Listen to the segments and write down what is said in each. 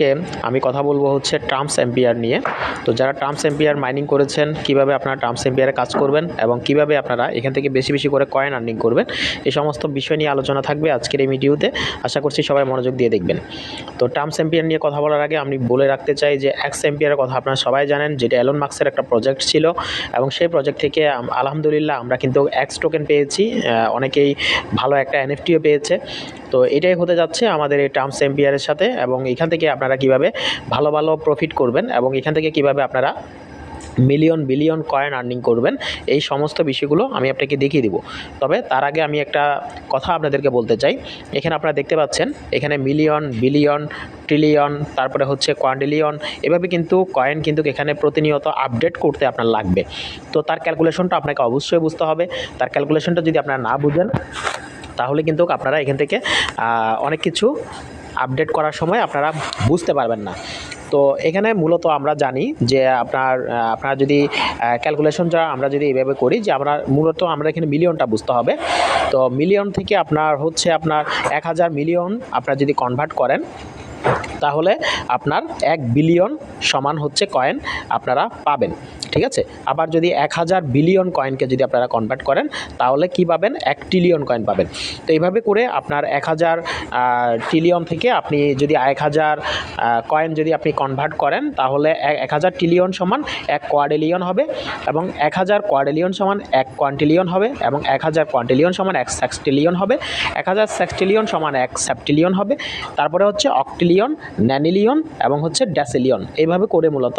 আজকে আমি কথা বলব হচ্ছে ট্রাম্পস এম্পিয়ার নিয়ে। তো যারা ট্রাম্পস এম্পিয়ার মাইনিং করেছেন, কীভাবে আপনারা ট্রাম্পস এম্পিয়ারে কাজ করবেন এবং কীভাবে আপনারা এখান থেকে বেশি বেশি করে কয়েন আর্নিং করবেন, এই সমস্ত বিষয় নিয়ে আলোচনা থাকবে আজকের এই ভিডিওতে। আশা করছি সবাই মনোযোগ দিয়ে দেখবেন। তো ট্রাম্পস এম্পিয়ার নিয়ে কথা বলার আগে আমি বলে রাখতে চাই যে এক্স এম্পিয়ারের কথা আপনারা সবাই জানেন, যেটা এলন মার্কসের একটা প্রজেক্ট ছিল এবং সেই প্রজেক্ট থেকে আলহামদুলিল্লাহ আমরা কিন্তু এক্স টোকেন পেয়েছি। অনেকেই ভালো একটা এনএফটিও পেয়েছে। তো এটাই হতে যাচ্ছে আমাদের এই টার্মস এম্পিয়ারের সাথে এবং এখান থেকে আপনারা কীভাবে ভালো ভালো প্রফিট করবেন এবং এখান থেকে কীভাবে আপনারা মিলিয়ন বিলিয়ন কয়েন আর্নিং করবেন, এই সমস্ত বিষয়গুলো আমি আপনাকে দেখিয়ে দিব। তবে তার আগে আমি একটা কথা আপনাদেরকে বলতে চাই। এখানে আপনারা দেখতে পাচ্ছেন, এখানে মিলিয়ন বিলিয়ন ট্রিলিয়ন তারপরে হচ্ছে কোয়ান্ডিলিয়ন এভাবে কিন্তু কয়েন কিন্তু এখানে প্রতিনিয়ত আপডেট করতে আপনার লাগবে। তো তার ক্যালকুলেশনটা আপনাকে অবশ্যই বুঝতে হবে। তার ক্যালকুলেশনটা যদি আপনারা না বুঝেন তাহলে কিন্তু আপনারা এখান থেকে অনেক কিছু আপডেট করার সময় আপনারা বুঝতে পারবেন না। তো এখানে মূলত আমরা জানি যে আপনার আপনার যদি ক্যালকুলেশনটা আমরা যদি এইভাবে করি যে আমরা মূলত আমরা এখানে মিলিয়নটা বুঝতে হবে। তো মিলিয়ন থেকে আপনার হচ্ছে আপনার এক হাজার মিলিয়ন আপনার যদি কনভার্ট করেন তাহলে আপনার এক বিলিয়ন সমান হচ্ছে কয়েন আপনারা পাবেন, ঠিক আছে? আবার যদি এক হাজার বিলিয়ন কয়েনকে যদি আপনারা কনভার্ট করেন, তাহলে কি পাবেন? এক ট্রিলিয়ন কয়েন পাবেন। তো এইভাবে করে আপনার এক হাজার ট্রিলিয়ন থেকে আপনি যদি এক হাজার কয়েন যদি আপনি কনভার্ট করেন, তাহলে এক- হাজার ট্রিলিয়ন সমান এক কোয়াডেলিয়ন হবে এবং এক হাজার কোয়াডেলিয়ন সমান এক কোয়ান্টিলিয়ন হবে এবং এক হাজার কোয়ান্টিলিয়ন সমান এক সেক্সটিলিয়ন হবে। এক হাজার সেক্সটিলিয়ন সমান এক সেপ্টিলিয়ন হবে। তারপরে হচ্ছে অক্টিলিয়ন ন্যানিলিয়ন এবং হচ্ছে ড্যাসিলিয়ন। এইভাবে করে মূলত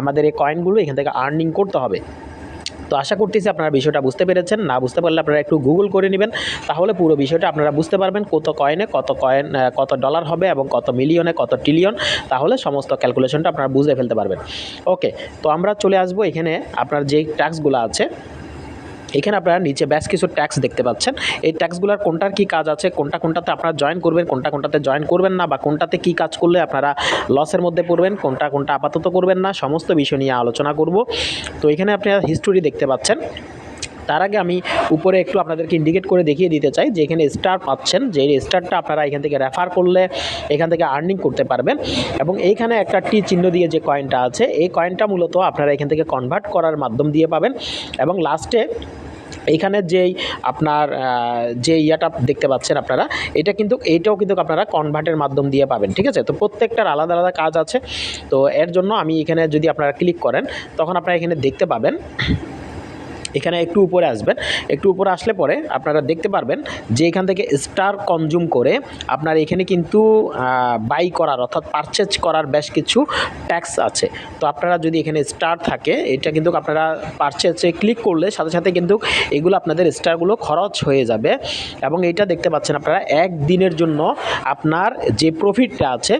আমাদের এই কয়েনগুলো এখান থেকে আর্নিং করতে হবে। তো আশা করতেছি আপনারা বিষয়টা বুঝতে পেরেছেন। না বুঝতে পারলে আপনারা একটু গুগল করে নেবেন। তাহলে পুরো বিষয়টা আপনারা বুঝতে পারবেন কত কয়েনে কত কয়েন কত ডলার হবে এবং কত মিলিয়নে কত ট্রিলিয়ন। তাহলে সমস্ত ক্যালকুলেশনটা আপনারা বুঝে ফেলতে পারবেন। ওকে তো আমরা চলে আসব এখানে আপনার যেই ট্যাক্সগুলো আছে এখানে আপনারা নিচে ব্যাস কিছু ট্যাক্স দেখতে পাচ্ছেন। এই ট্যাক্সগুলোর কোনটার কি কাজ আছে, কোনটা কোনটাতে আপনারা জয়েন করবেন, কোনটা কোনটাতে জয়েন করবেন না, বা কোনটাতে কি কাজ করলে আপনারা লসের মধ্যে পড়বেন, কোনটা কোনটা আপাতত করবেন না, সমস্ত বিষয় নিয়ে আলোচনা করব। তো এখানে আপনারা হিস্টোরি দেখতে পাচ্ছেন। তার আগে আমি উপরে একটু আপনাদেরকে ইন্ডিকেট করে দেখিয়ে দিতে চাই যে এখানে স্টার পাচ্ছেন, যে স্টারটা আপনারা এখান থেকে রেফার করলে এখান থেকে আর্নিং করতে পারবেন। এবং এইখানে একটা টি চিহ্ন দিয়ে যে কয়েনটা আছে, এই কয়েনটা মূলত আপনারা এখান থেকে কনভার্ট করার মাধ্যম দিয়ে পাবেন। এবং লাস্টে এইখানে যেই আপনার যে ইয়াটা দেখতে পাচ্ছেন আপনারা, এটা কিন্তু এইটাও কিন্তু আপনারা কনভার্টের মাধ্যম দিয়ে পাবেন, ঠিক আছে? তো প্রত্যেকটার আলাদা আলাদা কাজ আছে। তো এর জন্য আমি এখানে যদি আপনারা ক্লিক করেন, তখন আপনারা এখানে দেখতে পাবেন এখানে একটু উপরে আসবেন, একটু উপরে আসলে পরে আপনারা দেখতে পারবেন যে এখান থেকে স্টার কনজুম করে আপনার এখানে কিন্তু বাই করার অর্থাৎ পারচেজ করার বেশ কিছু ট্যাক্স আছে। তো আপনারা যদি এখানে স্টার থাকে, এটা কিন্তু আপনারা পারচেজে ক্লিক করলে সাথে সাথে কিন্তু এগুলো আপনাদের স্টারগুলো খরচ হয়ে যাবে। এবং এটা দেখতে পাচ্ছেন আপনারা, এক দিনের জন্য আপনার যে প্রফিটটা আছে,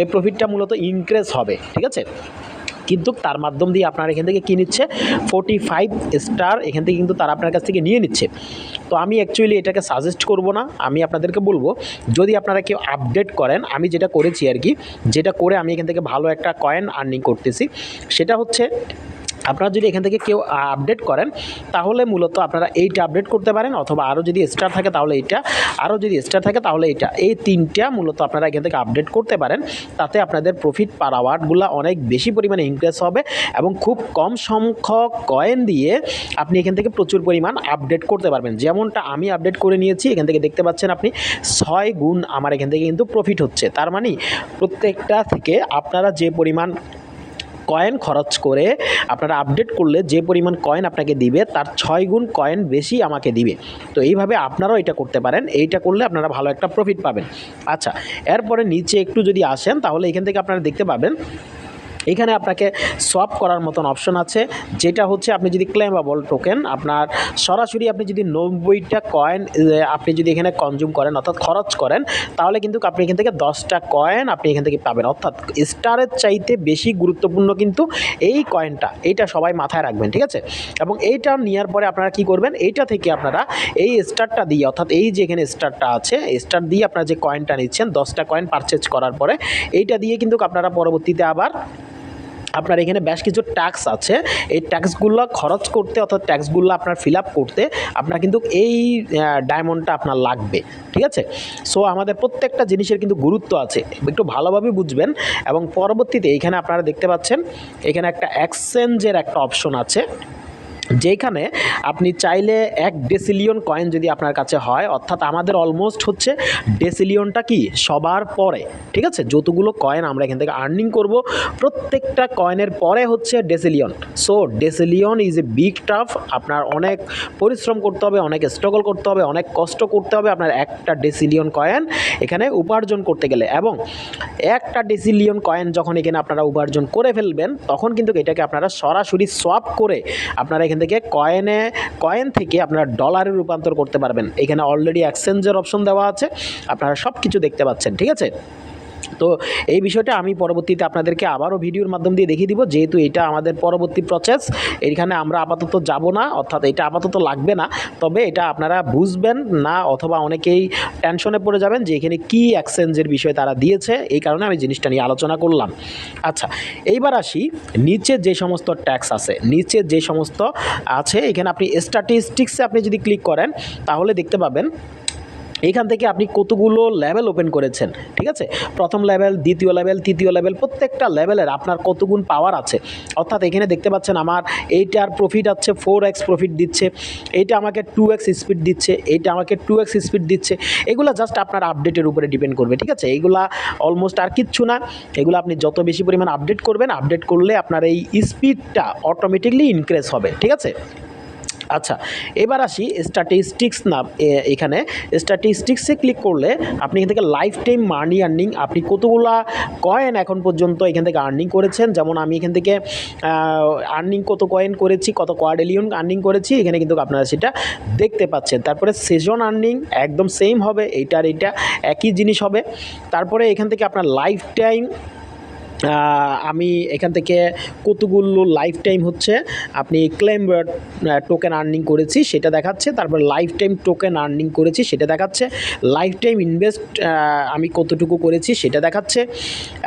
এই প্রফিটটা মূলত ইনক্রিজ হবে, ঠিক আছে? কিন্তু তার মাধ্যম দিয়ে আপনার এখান থেকে কী নিচ্ছে? ফোর্টি ফাইভ স্টার এখান থেকে কিন্তু তারা আপনার কাছ থেকে নিয়ে নিচ্ছে। তো আমি অ্যাকচুয়ালি এটাকে সাজেস্ট করব না, আমি আপনাদেরকে বলব, যদি আপনারা কেউ আপডেট করেন, আমি যেটা করেছি আর কি, যেটা করে আমি এখান থেকে ভালো একটা কয়েন আর্নিং করতেছি, সেটা হচ্ছে আপনারা যদি এখান থেকে কেউ আপডেট করেন, তাহলে মূলত আপনারা এইটা আপডেট করতে পারেন, অথবা আরও যদি স্টার থাকে তাহলে এইটা আরও যদি স্টার থাকে তাহলে এইটা। এই তিনটা মূলত আপনারা এখান থেকে আপডেট করতে পারেন, তাতে আপনাদের প্রফিট পার আওয়ারগুলো অনেক বেশি পরিমাণে ইনক্রিজ হবে এবং খুব কম সংখ্যক কয়েন দিয়ে আপনি এখান থেকে প্রচুর পরিমাণ আপডেট করতে পারবেন। যেমনটা আমি আপডেট করে নিয়েছি, এখান থেকে দেখতে পাচ্ছেন আপনি ছয় গুণ আমার এখান থেকে কিন্তু প্রফিট হচ্ছে। তার মানে প্রত্যেকটা থেকে আপনারা যে পরিমাণ কয়েন খরচ করে আপনারা আপডেট করলে যে পরিমাণ কয়েন আপনাকে দিবে, তার ছয় গুণ কয়েন বেশি আমাকে দিবে। তো এইভাবে আপনারাও এটা করতে পারেন। এইটা করলে আপনারা ভালো একটা প্রফিট পাবেন। আচ্ছা এরপরে নিচে একটু যদি আসেন, তাহলে এখান থেকে আপনারা দেখতে পাবেন এখানে আপনাকে সোয়াপ করার মতন অপশন আছে, যেটা হচ্ছে আপনি যদি ক্লেমেবল টোকেন আপনার সরাসরি আপনি যদি নব্বইটা কয়েন আপনি যদি এখানে কনজিউম করেন, অর্থাৎ খরচ করেন, তাহলে কিন্তু আপনি এখান থেকে দশটা কয়েন আপনি এখান থেকে পাবেন। অর্থাৎ স্টারের চাইতে বেশি গুরুত্বপূর্ণ কিন্তু এই কয়েনটা এইটা সবাই মাথায় রাখবেন, ঠিক আছে? এবং এইটা নেওয়ার পরে আপনারা কি করবেন, এইটা থেকে আপনারা এই স্টারটা দিয়ে, অর্থাৎ এই যে এখানে স্টারটা আছে স্টার দিয়ে আপনারা যে কয়েনটা নিচ্ছেন, দশটা কয়েন পারচেজ করার পরে, এইটা দিয়ে কিন্তু আপনারা পরবর্তীতে আবার আপনার এখানে বেশ কিছু ট্যাক্স আছে। এই ট্যাক্সগুলো খরচ করতে অর্থাৎ ট্যাক্সগুলো আপনার ফিল আপ করতে আপনার কিন্তু এই ডায়মন্ডটা আপনার লাগবে। ঠিক আছে? সো আমাদের প্রত্যেকটা জিনিসের কিন্তু গুরুত্ব আছে। একটু ভালোভাবে বুঝবেন। এবং পরবর্তীতে এখানে আপনারা দেখতে পাচ্ছেন, এখানে একটা এক্সচেঞ্জের একটা অপশন আছে। যেখানে আপনি চাইলে এক ডেসিলিয়ন কয়েন যদি আপনার কাছে হয়, অর্থাৎ আমাদের অলমোস্ট হচ্ছে ডেসিলিয়নটা কি? সবার পরে, ঠিক আছে? যতগুলো কয়েন আমরা এখান থেকে আর্নিং করব, প্রত্যেকটা কয়েনের পরে হচ্ছে decillion. So decillion is a big tough আপনার অনেক পরিশ্রম করতে হবে, অনেক স্ট্রাগল করতে হবে, অনেক কষ্ট করতে হবে আপনার একটা ডেসিলিয়ন কয়েন এখানে উপার্জন করতে গেলে। এবং একটা ডেসিলিয়ন কয়েন যখন এখানে আপনারা উপার্জন করে ফেলবেন, তখন কিন্তু এটাকে আপনারা সরাসরি সোয়াপ করে আপনারা এখান থেকে কয়েনে কয়েন থেকে আপনারা ডলারে রূপান্তর করতে পারবেন। এখানে অলরেডি এক্সচেঞ্জের অপশন দেওয়া আছে। আপনারা সব কিছু দেখতে পাচ্ছেন, ঠিক আছে? তো এই বিষয়টা আমি পরবর্তীতে আপনাদেরকে আবারও ভিডিওর মাধ্যম দিয়ে দেখিয়ে দিব, যেহেতু এটা আমাদের পরবর্তী প্রসেস এখানে আমরা আপাতত যাব না, অর্থাৎ এটা আপাতত লাগবে না, তবে এটা আপনারা বুঝবেন না অথবা অনেকেই টেনশনে পড়ে যাবেন যে এখানে কী এক্সচেঞ্জের বিষয় তারা দিয়েছে, এই কারণে আমি জিনিসটা নিয়ে আলোচনা করলাম। আচ্ছা এইবার আসি, নিচে যে সমস্ত ট্যাক্স আছে, নিচে যে সমস্ত আছে, এখানে আপনি স্ট্যাটিস্টিক্সে আপনি যদি ক্লিক করেন, তাহলে দেখতে পাবেন এইখান থেকে আপনি কতগুলো লেভেল ওপেন করেছেন, ঠিক আছে? প্রথম লেভেল, দ্বিতীয় লেভেল, তৃতীয় লেভেল, প্রত্যেকটা লেভেলের আপনার কতগুণ পাওয়ার আছে। অর্থাৎ এখানে দেখতে পাচ্ছেন আমার এইটার প্রফিট আছে ফোর এক্স প্রফিট দিচ্ছে, এইটা আমাকে টু এক্স স্পিড দিচ্ছে, এইটা আমাকে টু এক্স স্পিড দিচ্ছে। এগুলো জাস্ট আপনার আপডেটের উপরে ডিপেন্ড করবে, ঠিক আছে? এইগুলা অলমোস্ট আর কিচ্ছু না। এগুলো আপনি যত বেশি পরিমাণ আপডেট করবেন আপডেট করলে আপনার এই স্পিডটা অটোমেটিকলি ইনক্রিজ হবে, ঠিক আছে? আচ্ছা এবার আসি স্ট্যাটিস্টিক্স না এখানে। স্ট্যাটিস্টিক্সে ক্লিক করলে আপনি এখান থেকে লাইফ টাইম মানি আর্নিং আপনি কতগুলা কয়েন এখন পর্যন্ত এখান থেকে আর্নিং করেছেন? যেমন আমি এখান থেকে আর্নিং কত কয়েন করেছি, কত কোয়াডেলিয়ন আর্নিং করেছি, এখানে কিন্তু আপনারা সেটা দেখতে পাচ্ছেন। তারপরে সেজন আর্নিং একদম সেম হবে এইটার এইটা একই জিনিস হবে। তারপরে এখান থেকে আপনার লাইফ টাইম আমি এখান থেকে কতগুলো লাইফ টাইম হচ্ছে, আপনি ক্লেম টোকেন আর্নিং করেছি, সেটা দেখাচ্ছে, তারপর লাইফ টাইম টোকেন আর্নিং করেছি, সেটা দেখাচ্ছে লাইফ টাইম ইনভেস্ট আমি কতটুকু করেছি, সেটা দেখাচ্ছে,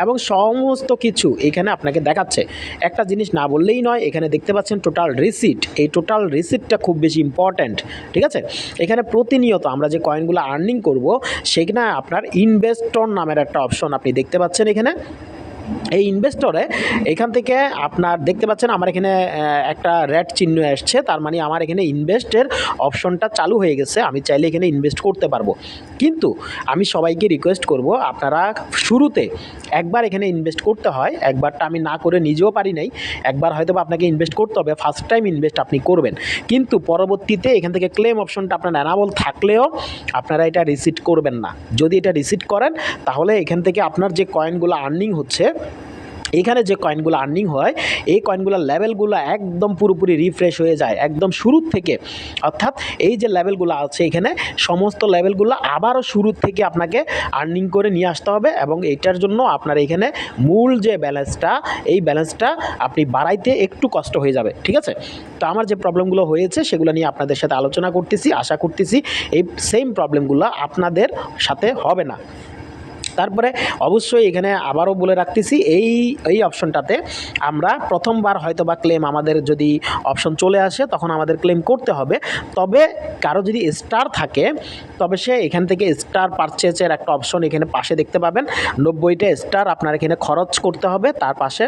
এবং সমস্ত কিছু এখানে আপনাকে দেখাচ্ছে। একটা জিনিস না বললেই নয়, এখানে দেখতে পাচ্ছেন টোটাল রিসিট এই টোটাল রিসিটটা খুব বেশি ইম্পর্ট্যান্ট ঠিক আছে? এখানে প্রতিনিয়ত আমরা যে কয়েনগুলো আর্নিং করব, সেখানে আপনার ইনভেস্টর নামের একটা অপশন আপনি দেখতে পাচ্ছেন এখানে। এই ইনভেস্টরে এখান থেকে আপনার দেখতে পাচ্ছেন আমার এখানে একটা রেড চিহ্ন আসছে। তার মানে আমার এখানে ইনভেস্টের অপশনটা চালু হয়ে গেছে। আমি চাইলে এখানে ইনভেস্ট করতে পারব। কিন্তু আমি সবাইকে রিকোয়েস্ট করব, আপনারা শুরুতে একবার এখানে ইনভেস্ট করতে হয়। একবারটা আমি না করে নিজেও পারি নাই। একবার হয়তো আপনাকে ইনভেস্ট করতে হবে। ফার্স্ট টাইম ইনভেস্ট আপনি করবেন। কিন্তু পরবর্তীতে এখান থেকে ক্লেম অপশনটা আপনার অ্যানাবল থাকলেও আপনারা এটা রিসিট করবেন না। যদি এটা রিসিট করেন, তাহলে এখান থেকে আপনার যে কয়েনগুলো আর্নিং হচ্ছে এখানে যে কয়েনগুলো আর্নিং হয়, এই কয়েনগুলোর লেভেলগুলো একদম পুরোপুরি রিফ্রেশ হয়ে যায়, একদম শুরুর থেকে। অর্থাৎ এই যে লেভেলগুলো আছে এখানে, সমস্ত লেভেলগুলো আবারও শুরুর থেকে আপনাকে আর্নিং করে নিয়ে আসতে হবে এবং এইটার জন্য আপনার এখানে মূল যে ব্যালেন্সটা এই ব্যালেন্সটা আপনি বাড়াইতে একটু কষ্ট হয়ে যাবে, ঠিক আছে? তো আমার যে প্রবলেমগুলো হয়েছে সেগুলো নিয়ে আপনাদের সাথে আলোচনা করতেছি, আশা করতেছি এই সেম প্রবলেমগুলো আপনাদের সাথে হবে না। তারপরে অবশ্যই এখানে আবারও বলে রাখতেছি, এই এই অপশনটাতে আমরা প্রথমবার হয়তো বা ক্লেম আমাদের যদি অপশন চলে আসে, তখন আমাদের ক্লেম করতে হবে। তবে কারও যদি স্টার থাকে, তবে সে এখান থেকে স্টার পারচেজের একটা অপশন এখানে পাশে দেখতে পাবেন। নব্বইটা স্টার আপনার এখানে খরচ করতে হবে, তার পাশে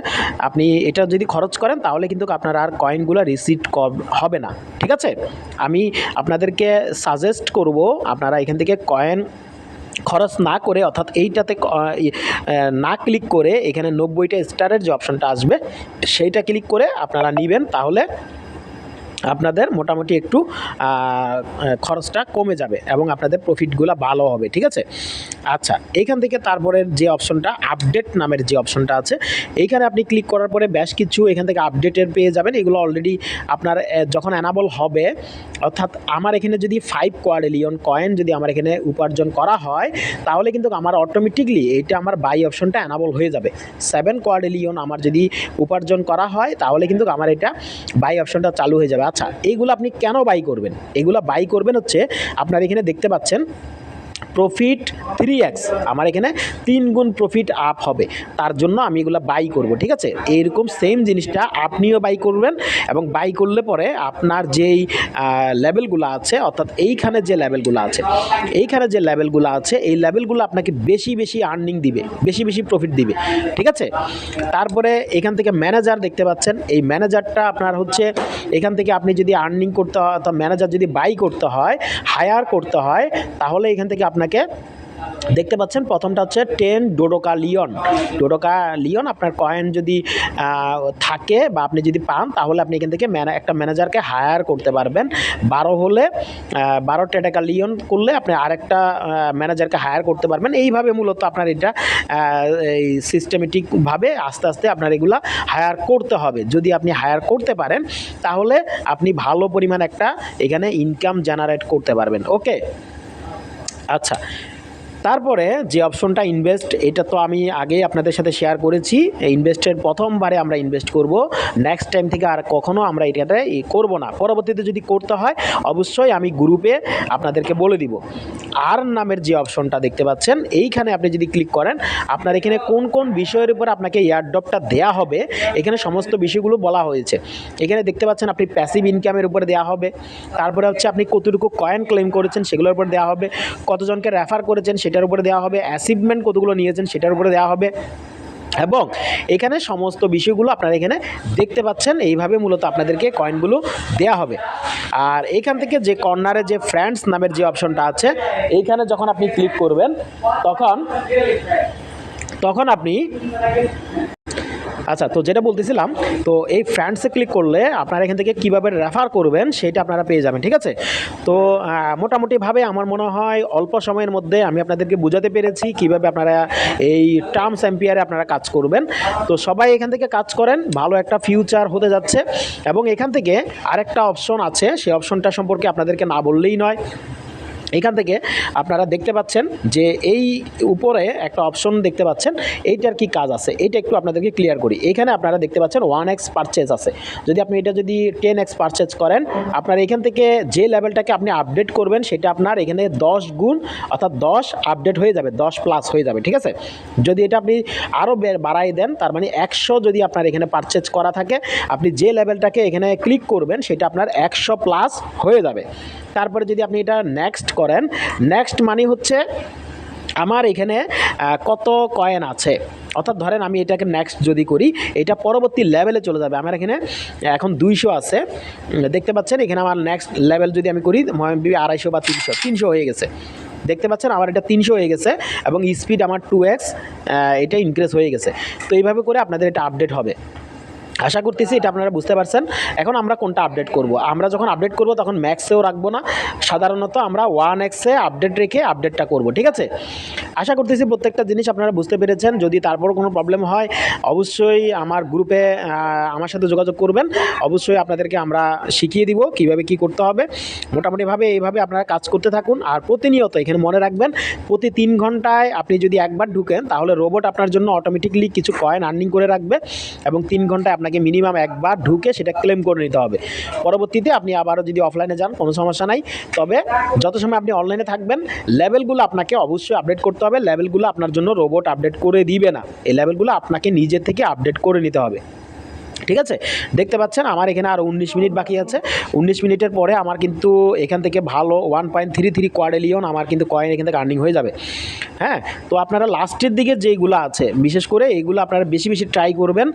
আপনি এটা যদি খরচ করেন, তাহলে কিন্তু আপনার আর কয়েনগুলো রিসিভ হবে না। ঠিক আছে? আমি আপনাদেরকে সাজেস্ট করব, আপনারা এখান থেকে কয়েন খরচ না করে, অর্থাৎ এইটাতে না ক্লিক করে এখানে নব্বইটা স্টারের যে অপশানটা আসবে, সেইটা ক্লিক করে আপনারা নেবেন, তাহলে আপনাদের মোটামুটি একটু খরচটা কমে যাবে এবং আপনাদের প্রফিটগুলো ভালো হবে, ঠিক আছে? আচ্ছা এইখান থেকে তারপরে যে অপশনটা আপডেট নামের যে অপশনটা আছে, এইখানে আপনি ক্লিক করার পরে বেশ কিছু এখান থেকে আপডেটের পেয়ে যাবেন। এগুলো অলরেডি আপনার যখন অ্যানাবল হবে, অর্থাৎ আমার এখানে যদি ফাইভ কোয়াডেলিয়ন কয়েন যদি আমার এখানে উপার্জন করা হয়, তাহলে কিন্তু আমার অটোমেটিকলি এটা আমার বাই অপশনটা অ্যানাবল হয়ে যাবে। সেভেন কোয়াডেলিয়ন আমার যদি উপার্জন করা হয়, তাহলে কিন্তু আমার এটা বাই অপশনটা চালু হয়ে যাবে। আচ্ছা এইগুলো আপনি কেন বাই করবেন? এগুলো বাই করবেন হচ্ছে আপনার এখানে দেখতে পাচ্ছেন প্রফিট থ্রি এক্স আমার এখানে তিন গুণ প্রফিট আপ হবে। তার জন্য আমি এগুলো বাই করব, ঠিক আছে? এইরকম সেম জিনিসটা আপনিও বাই করবেন এবং বাই করলে পরে আপনার যেই লেভেলগুলো আছে, অর্থাৎ এইখানে যে লেভেলগুলো আছে, এইখানে যে লেভেলগুলো আছে, এই লেভেলগুলো আপনাকে বেশি বেশি আর্নিং দিবে, বেশি বেশি প্রফিট দিবে, ঠিক আছে? তারপরে এখান থেকে ম্যানেজার দেখতে পাচ্ছেন, এই ম্যানেজারটা আপনার হচ্ছে, এখান থেকে আপনি যদি আর্নিং করতে হয়, অর্থাৎ ম্যানেজার যদি বাই করতে হয় হায়ার করতে হয়, তাহলে এখান থেকে আপনাকে দেখতে পাচ্ছেন, প্রথমটা হচ্ছে ten duodecillion duodecillion আপনার কয়েন যদি থাকে বা আপনি যদি পান, তাহলে আপনি এখান থেকে ম্যানে, একটা ম্যানেজারকে হায়ার করতে পারবেন। বারো হলে বারো টেটাকা লিওন করলে আপনি আরেকটা ম্যানেজারকে হায়ার করতে পারবেন। এইভাবে মূলত আপনার এটা এই সিস্টেমেটিকভাবে আস্তে আস্তে আপনার এগুলা হায়ার করতে হবে। যদি আপনি হায়ার করতে পারেন, তাহলে আপনি ভালো পরিমাণ একটা এখানে ইনকাম জেনারেট করতে পারবেন। ওকে আচ্ছা। তারপরে যে অপশনটা ইনভেস্ট এটা তো আমি আগেই আপনাদের সাথে শেয়ার করেছি। ইনভেস্টের প্রথমবারে আমরা ইনভেস্ট করব। নেক্সট টাইম থেকে আর কখনও আমরা এটাতে করব না। পরবর্তীতে যদি করতে হয়, অবশ্যই আমি গ্রুপে আপনাদেরকে বলে দিব। আর নামের যে অপশনটা দেখতে পাচ্ছেন, এইখানে আপনি যদি ক্লিক করেন, আপনার এখানে কোন কোন বিষয়ের উপর আপনাকে এয়ারড্রপটা দেওয়া হবে, এখানে সমস্ত বিষয়গুলো বলা হয়েছে। এখানে দেখতে পাচ্ছেন আপনি প্যাসিভ ইনকামের উপরে দেওয়া হবে, তারপরে হচ্ছে আপনি কতটুকু কয়েন ক্লেম করেছেন সেগুলোর উপর দেওয়া হবে, কতজনকে রেফার করেছেন সেটার উপরে দেওয়া হবে অ্যাচিভমেন্ট কতগুলো নিয়েছেন সেটার উপরে দেওয়া হবে। এবং এখানে সমস্ত বিষয়গুলো আপনারা এখানে দেখতে পাচ্ছেন। এইভাবে মূলত আপনাদেরকে কয়েনগুলো দেয়া হবে। আর এখান থেকে যে কর্নারে যে ফ্রেন্ডস নামের যে অপশনটা আছে, এইখানে যখন আপনি ক্লিক করবেন, তখন তখন আপনি আচ্ছা তো যেটা বলতেছিলাম, তো এই ফ্রেন্ডসে ক্লিক করলে আপনারা এখান থেকে কীভাবে রেফার করবেন সেটা আপনারা পেয়ে যাবেন, ঠিক আছে? তো মোটামুটিভাবে আমার মনে হয় অল্প সময়ের মধ্যে আমি আপনাদেরকে বোঝাতে পেরেছি কীভাবে আপনারা এই টার্মস এম্পিয়ারে আপনারা কাজ করবেন। তো সবাই এখান থেকে কাজ করেন, ভালো একটা ফিউচার হতে যাচ্ছে। এবং এখান থেকে আরেকটা অপশন আছে, সেই অপশনটা সম্পর্কে আপনাদেরকে না বললেই নয়। এখান থেকে আপনারা দেখতে পাচ্ছেন যে এই উপরে একটা অপশন দেখতে পাচ্ছেন, এইটার কি কাজ আছে? এইটা একটু আপনাদেরকে ক্লিয়ার করি। এখানে আপনারা দেখতে পাচ্ছেন ওয়ান এক্স পারচেজ আছে। যদি আপনি এটা যদি টেন এক্স পারচেজ করেন, আপনার এখান থেকে যে লেভেলটাকে আপনি আপডেট করবেন, সেটা আপনার এখানে দশ গুণ, অর্থাৎ দশ আপডেট হয়ে যাবে, দশ প্লাস হয়ে যাবে, ঠিক আছে? যদি এটা আপনি আরও বাড়াই দেন, তার মানে একশো যদি আপনার এখানে পারচেজ করা থাকে, আপনি যে লেভেলটাকে এখানে ক্লিক করবেন, সেটা আপনার একশো প্লাস হয়ে যাবে। তারপরে যদি আপনি এটা নেক্সট করেন নেক্সট মানে হচ্ছে আমার এখানে কত কয়েন আছে। অর্থাৎ ধরেন আমি এটাকে নেক্সট যদি করি, এটা পরবর্তী লেভেলে চলে যাবে। আমার এখানে, এখন দুইশো আছে। দেখতে পাচ্ছেন, এখানে আমার নেক্সট লেভেল যদি আমি করি আড়াইশো বা তিনশো তিনশো হয়ে গেছে। দেখতে পাচ্ছেন, আমার এটা তিনশো হয়ে গেছে এবং স্পিড আমার টু এক্স এটা ইনক্রিজ হয়ে গেছে। তো এইভাবে করে আপনাদের এটা আপডেট হবে। আশা করতেছি এটা আপনারা বুঝতে পারছেন। এখন আমরা কোনটা আপডেট করব? আমরা যখন আপডেট করব, তখন ম্যাক্সেও রাখব না। সাধারণত আমরা ওয়ান এক্সে আপডেট রেখে আপডেটটা করব, ঠিক আছে? আশা করতেছি প্রত্যেকটা জিনিস আপনারা বুঝতে পেরেছেন। যদি তারপর কোনো প্রবলেম হয়, অবশ্যই আমার গ্রুপে আমার সাথে যোগাযোগ করবেন। অবশ্যই আপনাদেরকে আমরা শিখিয়ে দিব কীভাবে কি করতে হবে। মোটামুটিভাবে এইভাবে আপনারা কাজ করতে থাকুন। আর প্রতিনিয়ত এখানে মনে রাখবেন, প্রতি তিন ঘন্টায় আপনি যদি একবার ঢুকেন, তাহলে রোবট আপনার জন্য অটোমেটিকলি কিছু কয়েন আর্নিং করে রাখবে এবং তিন ঘন্টায় আপনাকে মিনিমাম একবার ঢুকে সেটা ক্লেম করে নিতে হবে। পরবর্তীতে আপনি আবারও যদি অফলাইনে যান, কোনো সমস্যা নাই। তবে যত সময় আপনি অনলাইনে থাকবেন লেভেলগুলো আপনাকে অবশ্যই আপডেট করতে হবে। লেভেলগুলো আপনার জন্য রোবট আপডেট করে দিবে না। এই লেভেলগুলো আপনাকে নিজের থেকে আপডেট করে নিতে হবে। ঠিক আছে? দেখতে পাচ্ছেন, আমার এখানে আর উনিশ মিনিট বাকি আছে। উনিশ মিনিটের পরে আমার কিন্তু এখান থেকে ভালো one point three three quadrillion আমার কিন্তু কয়েন এখান থেকে আর্নিং হয়ে যাবে। হ্যাঁ? তো আপনারা লাস্টের দিকে যেইগুলো আছে, বিশেষ করে এইগুলো আপনারা বেশি বেশি ট্রাই করবেন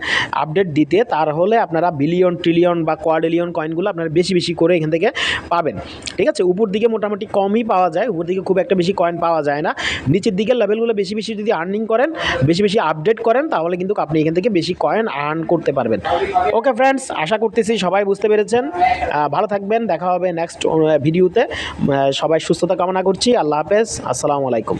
আপডেট দিতে, তার হলে আপনারা বিলিয়ন ট্রিলিয়ন বা কোয়ারেলিয়ন কয়েনগুলো আপনারা বেশি বেশি করে এখান থেকে পাবেন। ঠিক আছে? উপর দিকে মোটামুটি কমই পাওয়া যায়, উপর দিকে খুব একটা বেশি কয়েন পাওয়া যায় না। নিচের দিকের লেভেলগুলো বেশি বেশি যদি আর্নিং করেন, বেশি বেশি আপডেট করেন, তাহলে কিন্তু আপনি এখান থেকে বেশি কয়েন আর্ন করতে পারবেন। ওকে ফ্রেন্ডস আশা করতেছি সবাই বুঝতে পেরেছেন। ভালো থাকবেন, দেখা হবে নেক্সট ভিডিওতে সবাই সুস্থতা কামনা করছি, আল্লাহ হাফেজ, আসসালামু আলাইকুম।